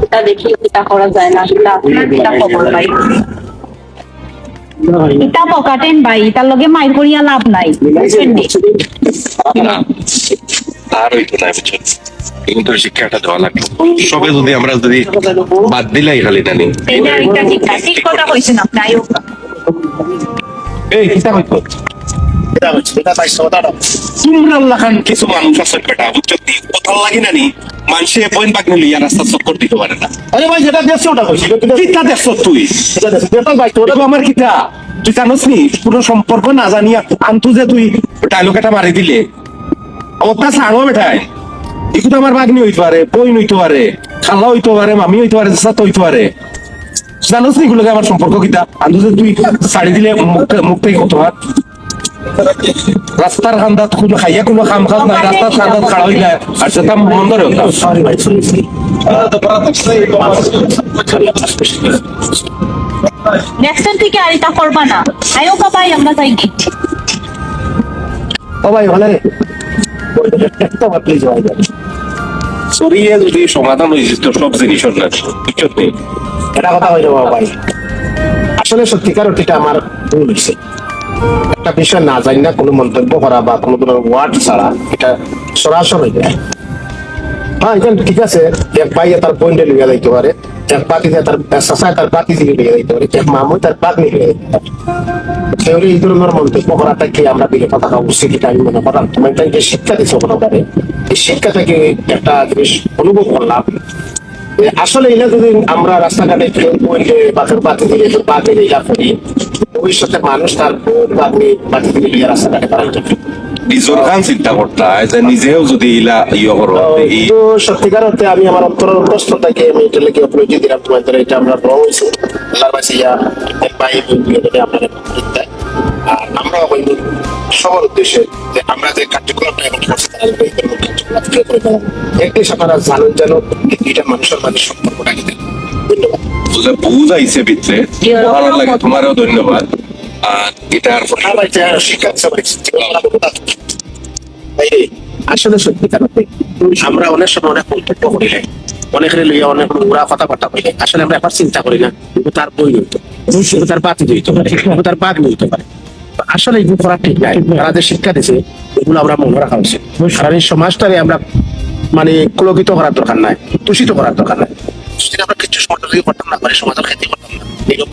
এটা দেখি এটা করা যায় না আপনার এটা খবর ভাই এটা পকাটেন ভাই তার লগে মাইর করিয়া লাভ নাই নি? না আর হইতো না বুঝছ কিন্তু শিক্ষাটা দেওয়া লাগল সবে যদি আমরা যদি বাদ দিলাই খালি না আপনি এই, কিতা হইতো তোমরা না আমার সম্পর্ক না যে তুই ডায়লগ এটা মারি দিলে ছাড়ো বেটাই একটু তো আমার বাগনি হইতে পারে বই হইতে পারে খালা হইতে পারে মামি হইতে পারে হইতে পারে জানোস নি আমার সম্পর্ক কিতা? আন্তু যে তুই ছাড়ি দিলে মুখ থেকে কত রাস্তার খান্দাত কোনো খাইয়া কোনো কাম কাজ নাই রাস্তার খান্দাত খাড়া হইলে আর সেটা বন্ধ রে সরি ভাই সরি নেক্সট টাইম থেকে আর এটা করবা না। আয়ো বাবাই আমরা যাই কি ও ভাই ভালো রে। সরিয়ে যদি সমাধান হয়েছে তো সব না নি? এটা কথা হয়ে যাব ভাই? আসলে সত্যিকার ওটিটা আমার ভুল হয়েছে। একটা বিষয় না জানি না, কোনো মন্তব্য করা বা কোনো ধরনের ওয়ার্ড ছাড়া এটা সরাসরি হ্যাঁ এখন ঠিক আছে, এক ভাই তার পয়েন্টে লিয়ে যাইতে পারে, এক তার তার দিয়ে লিয়ে যাইতে পারে, এক তার বাদ নিয়ে যাইতে পারে। এই ধরনের মন্তব্য করাটা কি আমরা বিরত উচিত এটা আমি মনে করলাম তুমি একটা যে শিক্ষা দিচ্ছ কোনো পারে এই শিক্ষা থেকে একটা জিনিস অনুভব করলাম। আসলে এটা যদি আমরা রাস্তাঘাটে কেউ পড়লে বাকের বাতি দিলে বাতি দিলা করি ভবিষ্যতে মানুষ তার বাতি বাতি দিলে লিয়ে রাস্তাঘাটে যাবে নিজের গান চিন্তা করতা নিজেও যদি ইলা ইয়ে করো তো সত্যিকার অর্থে আমি আমার অন্তরের প্রশ্ন আমি এটা লিখে অপলোড দিলাম তোমাদের। এটা আমরা রং হয়েছে। আল্লাহর কাছে ভাই আপনারা দেয় আর আমরা হইব সবার উদ্দেশ্যে যে আমরা যে কার্যক্রমটা এখন করছি তারা যেন এই ধরনের করে দেয় একদিন আপনারা জানেন যেন এটা মানুষের মানে সম্পর্কটা কি ধন্যবাদ। বুঝে ভিতরে। ভালো লাগে তোমারও ধন্যবাদ। আর এটার আর ভাই, যা শিক্ষা দিচ্ছে ভাই, যেগুলো আমরা বলব তা- ভাই রে, আসলে সত্যিকার অর্থে আমরা অনেক সময় অনেক মন্তব্য করি না অনেকের লইয়া অনেক নোংরা কথাবার্তা করি আসলে আমরা একবার চিন্তা করি না কিন্তু তার বই হইতো তার বাতি হইতে পারে কিন্তু তার বাঘ হইতে পারে। আসলে এগুলো করা ঠিক নাই, তারা যে শিক্ষা দিছে, এগুলো আমরা মনে রাখা উচিত। কারণ এই সমাজটারে আমরা মানে কুলকিত করার দরকার নাই, দূষিত করার দরকার নাই। আমরা কিছু সমর্থন করতাম না করে সমাজের ক্ষতি করতাম না এরকম